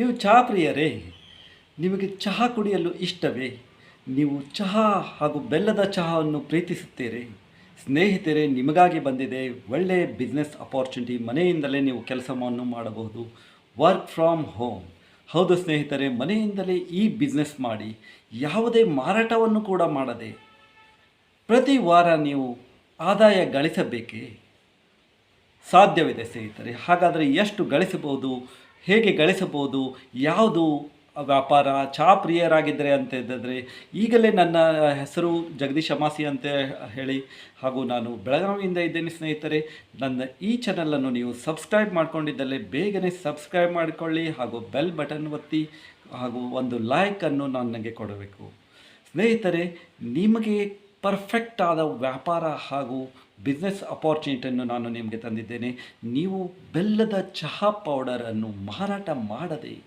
ನೀವು ಚಹಾ ಪ್ರಿಯರೇ, ನಿಮಗೆ ಚಹಾ ಕುಡಿಯಲು ಇಷ್ಟವೇ? ನೀವು ಚಹಾ ಹಾಗೂ ಬೆಲ್ಲದ ಚಹಾವನ್ನು ಪ್ರೀತಿಸುತ್ತೀರಿ. ಸ್ನೇಹಿತರೆ, ನಿಮಗಾಗಿ ಬಂದಿದೆ ಒಳ್ಳೆಯ ಬಿಸ್ನೆಸ್ ಅಪಾರ್ಚುನಿಟಿ ಮನೆಯಿಂದಲೇ ನೀವು ಕೆಲಸವನ್ನು ಮಾಡಬಹುದು. ವರ್ಕ್ ಫ್ರಾಮ್ ಹೋಮ್ ಹೌದು ಸ್ನೇಹಿತರೆ, ಮನೆಯಿಂದಲೇ ಈ ಬಿಸ್ನೆಸ್ ಮಾಡಿ. ಯಾವುದೇ ಮಾರಾಟವನ್ನು ಕೂಡ ಮಾಡದೆ ಪ್ರತಿ ವಾರ ನೀವು ಆದಾಯ ಗಳಿಸಬೇಕೇ? ಸಾಧ್ಯವಿದೆ ಸ್ನೇಹಿತರೆ. ಹಾಗಾದರೆ ಎಷ್ಟು ಗಳಿಸಬಹುದು? ಹೇಗೆ ಗಳಿಸಬಹುದು? ಯಾವುದು ವ್ಯಾಪಾರ? ಚಹಾ ಪ್ರಿಯರಾಗಿದ್ದರೆ ಅಂತ ಇದ್ದರೆ ಈಗಲೇ ನನ್ನ ಹೆಸರು ಜಗದೀಶ್ ಅಮಾಸಿ ಅಂತ ಹೇಳಿ ಹಾಗೂ ನಾನು ಬೆಳಗಾವಿಯಿಂದ ಇದ್ದೇನೆ ಸ್ನೇಹಿತರೆ. ನನ್ನ ಈ ಚಾನಲನ್ನು ನೀವು ಸಬ್ಸ್ಕ್ರೈಬ್ ಮಾಡ್ಕೊಂಡಿದ್ದಲ್ಲಿ ಬೇಗನೆ ಸಬ್ಸ್ಕ್ರೈಬ್ ಮಾಡಿಕೊಳ್ಳಿ ಹಾಗೂ ಬೆಲ್ ಬಟನ್ ಒತ್ತಿ ಹಾಗೂ ಒಂದು ಲೈಕನ್ನು ನನಗೆ ಕೊಡಬೇಕು. ಸ್ನೇಹಿತರೆ, ನಿಮಗೆ ಪರ್ಫೆಕ್ಟ್ ಆದ ವ್ಯಾಪಾರ ಹಾಗೂ ಬಿಸ್ನೆಸ್ ಅಪಾರ್ಚುನಿಟಿಯನ್ನು ನಾನು ನಿಮಗೆ ತಂದಿದ್ದೇನೆ. ನೀವು ಬೆಲ್ಲದ ಚಹಾ ಪೌಡರನ್ನು ಮಾರಾಟ ಮಾಡದೆ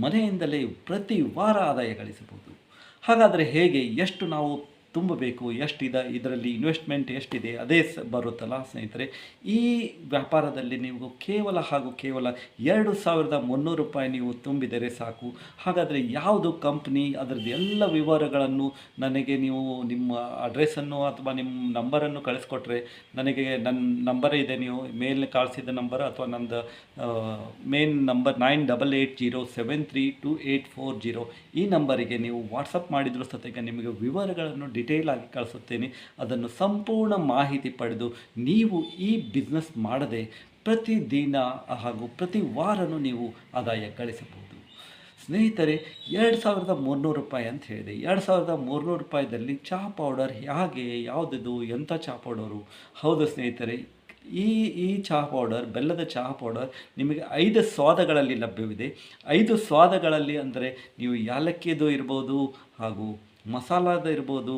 ಮನೆಯಿಂದಲೇ ಪ್ರತಿ ವಾರ ಆದಾಯ ಗಳಿಸಬಹುದು. ಹಾಗಾದರೆ ಹೇಗೆ? ಎಷ್ಟು ನಾವು ತುಂಬಬೇಕು, ಎಷ್ಟಿದೆ, ಇದರಲ್ಲಿ ಇನ್ವೆಸ್ಟ್ಮೆಂಟ್ ಎಷ್ಟಿದೆ, ಅದೇ ಸ ಬರುತ್ತಲ್ಲ ಸ್ನೇಹಿತರೆ. ಈ ವ್ಯಾಪಾರದಲ್ಲಿ ನೀವು ಕೇವಲ ಹಾಗೂ ಕೇವಲ ಎರಡು ಸಾವಿರದ ಮುನ್ನೂರು ರೂಪಾಯಿ ನೀವು ತುಂಬಿದರೆ ಸಾಕು. ಹಾಗಾದರೆ ಯಾವುದು ಕಂಪ್ನಿ ಅದರದ್ದು ಎಲ್ಲ ವಿವರಗಳನ್ನು ನನಗೆ ನೀವು ನಿಮ್ಮ ಅಡ್ರೆಸ್ಸನ್ನು ಅಥವಾ ನಿಮ್ಮ ನಂಬರನ್ನು ಕಳಿಸ್ಕೊಟ್ರೆ ನನಗೆ ನನ್ನ ನಂಬರೇ ಇದೆ, ನೀವು ಮೇಲ್ ಕಳಿಸಿದ ನಂಬರ್ ಅಥವಾ ನಂದು main number nine double eight zero seven three two eight four zero ಈ ನಂಬರಿಗೆ ನೀವು ವಾಟ್ಸಪ್ ಮಾಡಿದರೂ ಸತ್ಯಾಗ ನಿಮಗೆ ವಿವರಗಳನ್ನು ಡಿಟೇಲ್ ಆಗಿ ಕಳಿಸುತ್ತೇನೆ. ಅದನ್ನು ಸಂಪೂರ್ಣ ಮಾಹಿತಿ ಪಡೆದು ನೀವು ಈ ಬಿಸ್ನೆಸ್ ಮಾಡದೆ ಪ್ರತಿದಿನ ಹಾಗೂ ಪ್ರತಿ ವಾರನೂ ನೀವು ಆದಾಯ ಗಳಿಸಬಹುದು. ಸ್ನೇಹಿತರೆ, ಎರಡು ಸಾವಿರದ ಮೂರುನೂರು ರೂಪಾಯಿ ಅಂತ ಹೇಳಿದೆ. ಎರಡು ಸಾವಿರದ ಮೂರುನೂರು ರೂಪಾಯಿದಲ್ಲಿ ಚಹಾ ಪೌಡರ್ ಹೇಗೆ, ಯಾವುದಿದು ಎಂಥ ಚಹಾ ಪೌಡರು ಹೌದು ಸ್ನೇಹಿತರೆ, ಈ ಈ ಚಹಾ ಪೌಡರ್ ಬೆಲ್ಲದ ಚಹಾ ಪೌಡರ್ ನಿಮಗೆ ಐದು ಸ್ವಾದಗಳಲ್ಲಿ ಲಭ್ಯವಿದೆ. ಐದು ಸ್ವಾದಗಳಲ್ಲಿ ಅಂದರೆ ನೀವು ಯಾಲಕ್ಕಿದು ಇರ್ಬೋದು ಹಾಗೂ ಮಸಾಲದ ಇರ್ಬೋದು,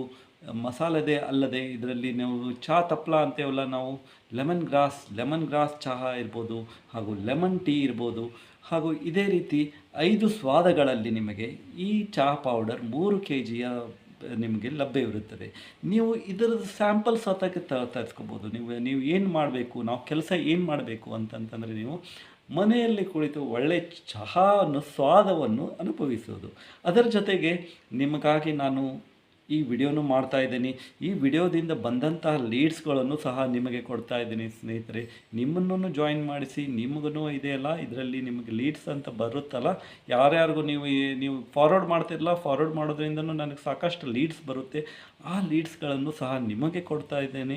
ಮಸಾಲದೇ ಅಲ್ಲದೆ ಇದರಲ್ಲಿ ನಾವು ಚಹಾ ತಪ್ಪಲ ಅಂತೇವಲ್ಲ, ನಾವು ಲೆಮನ್ ಗ್ರಾಸ್ ಲೆಮನ್ ಗ್ರಾಸ್ ಚಹಾ ಇರ್ಬೋದು ಹಾಗೂ ಲೆಮನ್ ಟೀ ಇರ್ಬೋದು. ಹಾಗೂ ಇದೇ ರೀತಿ ಐದು ಸ್ವಾದಗಳಲ್ಲಿ ನಿಮಗೆ ಈ ಚಹಾ ಪೌಡರ್ ಮೂರು ಕೆ ಜಿಯ ನಿಮಗೆ ಲಭ್ಯವಿರುತ್ತದೆ ನೀವು ಇದರದ್ದು ಸ್ಯಾಂಪಲ್ ಸತಕ್ಕೆ ತರಿಸ್ಕೋಬೋದು. ನೀವು ನೀವು ಏನು ಮಾಡಬೇಕು, ನಾವು ಕೆಲಸ ಏನು ಮಾಡಬೇಕು ಅಂತಂತಂದರೆ ನೀವು ಮನೆಯಲ್ಲಿ ಕುಳಿತು ಒಳ್ಳೆಯ ಚಹಾವನ್ನು, ಸ್ವಾದವನ್ನು ಅನುಭವಿಸೋದು. ಅದರ ಜೊತೆಗೆ ನಿಮಗಾಗಿ ನಾನು ಈ ವಿಡಿಯೋನು ಮಾಡ್ತಾ ಇದ್ದೀನಿ. ಈ ವಿಡಿಯೋದಿಂದ ಬಂದಂತಹ ಲೀಡ್ಸ್ಗಳನ್ನು ಸಹ ನಿಮಗೆ ಕೊಡ್ತಾ ಇದ್ದೀನಿ ಸ್ನೇಹಿತರೆ. ನಿಮ್ಮನ್ನು ಜಾಯಿನ್ ಮಾಡಿಸಿ ನಿಮಗೂ ಇದೆಯಲ್ಲ ಇದರಲ್ಲಿ ನಿಮಗೆ ಲೀಡ್ಸ್ ಅಂತ ಬರುತ್ತಲ್ಲ, ಯಾರ್ಯಾರಿಗೂ ನೀವು ನೀವು ಫಾರ್ವರ್ಡ್ ಮಾಡ್ತಿರಲ್ಲ, ಫಾರ್ವರ್ಡ್ ಮಾಡೋದ್ರಿಂದನೂ ನನಗೆ ಸಾಕಷ್ಟು ಲೀಡ್ಸ್ ಬರುತ್ತೆ. ಆ ಲೀಡ್ಸ್ಗಳನ್ನು ಸಹ ನಿಮಗೆ ಕೊಡ್ತಾ ಇದ್ದೇನೆ.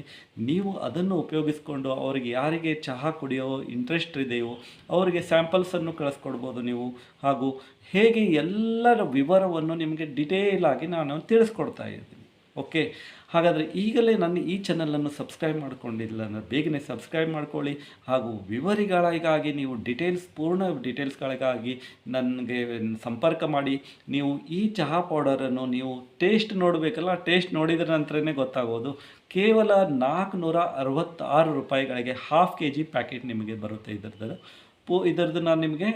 ನೀವು ಅದನ್ನು ಉಪಯೋಗಿಸ್ಕೊಂಡು ಅವರಿಗೆ ಯಾರಿಗೆ ಚಹಾ ಕುಡಿಯೋ ಇಂಟ್ರೆಸ್ಟ್ ಇದೆಯೋ, ಅವರಿಗೆ ಸ್ಯಾಂಪಲ್ಸನ್ನು ಕಳಿಸ್ಕೊಡ್ಬೋದು ನೀವು. ಹಾಗೂ ಹೇಗೆ ಎಲ್ಲರ ವಿವರವನ್ನು ನಿಮಗೆ ಡಿಟೇಲಾಗಿ ನಾನು ತಿಳಿಸ್ಕೊಡ್ತಾ ಇದ್ದೀನಿ ಓಕೆ ಹಾಗಾದರೆ ಈಗಲೇ ನನ್ನ ಈ ಚಾನಲನ್ನು ಸಬ್ಸ್ಕ್ರೈಬ್ ಮಾಡ್ಕೊಂಡಿಲ್ಲ ಅಂದರೆ ಬೇಗನೆ ಸಬ್ಸ್ಕ್ರೈಬ್ ಮಾಡ್ಕೊಳ್ಳಿ. ಹಾಗೂ ವಿವರಿಗಳಿಗಾಗಿ ನೀವು ಡಿಟೇಲ್ಸ್ ಪೂರ್ಣ ಡಿಟೇಲ್ಸ್ಗಳಿಗಾಗಿ ನನಗೆ ಸಂಪರ್ಕ ಮಾಡಿ. ನೀವು ಈ ಚಹಾ ಪೌಡರನ್ನು ನೀವು ಟೇಸ್ಟ್ ನೋಡಬೇಕಲ್ಲ ಟೇಸ್ಟ್ ನೋಡಿದ ನಂತರನೇ ಗೊತ್ತಾಗೋದು. ಕೇವಲ ನಾಲ್ಕುನೂರ ಅರವತ್ತಾರು ರೂಪಾಯಿಗಳಿಗೆ ಹಾಫ್ ಕೆ ಜಿ ಪ್ಯಾಕೆಟ್ ನಿಮಗೆ ಬರುತ್ತೆ ಇದರದ್ದು. ಪೂ, ಇದರದ್ದು ನಾನು ನಿಮಗೆ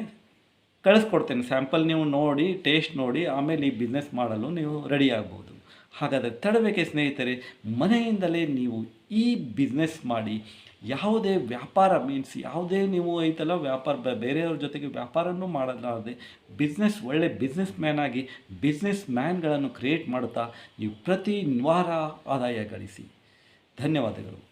ಕಳಿಸ್ಕೊಡ್ತೇನೆ. ಸ್ಯಾಂಪಲ್ ನೀವು ನೋಡಿ ಟೇಸ್ಟ್ ನೋಡಿ, ಆಮೇಲೆ ಈ ಬಿಸ್ನೆಸ್ ಮಾಡಲು ನೀವು ರೆಡಿ ಆಗ್ಬೋದು. ಹಾಗಾದರೆ ತಡಬೇಕೆ ಸ್ನೇಹಿತರೆ, ಮನೆಯಿಂದಲೇ ನೀವು ಈ ಬಿಸ್ನೆಸ್ ಮಾಡಿ, ಯಾವುದೇ ವ್ಯಾಪಾರ ಮೀನ್ಸ್ ಯಾವುದೇ ನೀವು ಐತಲ್ಲ, ವ್ಯಾಪಾರ ಬೇರೆಯವ್ರ ಜೊತೆಗೆ ವ್ಯಾಪಾರನೂ ಮಾಡಲಾರದೆ ಬಿಸ್ನೆಸ್ ಒಳ್ಳೆ ಬಿಸ್ನೆಸ್ ಮ್ಯಾನ್ ಆಗಿ ಬಿಸ್ನೆಸ್ ಮ್ಯಾನ್ಗಳನ್ನು ಕ್ರಿಯೇಟ್ ಮಾಡುತ್ತಾ, ನೀವು ಪ್ರತಿ ವಾರ ಆದಾಯ ಗಳಿಸಿ. ಧನ್ಯವಾದಗಳು.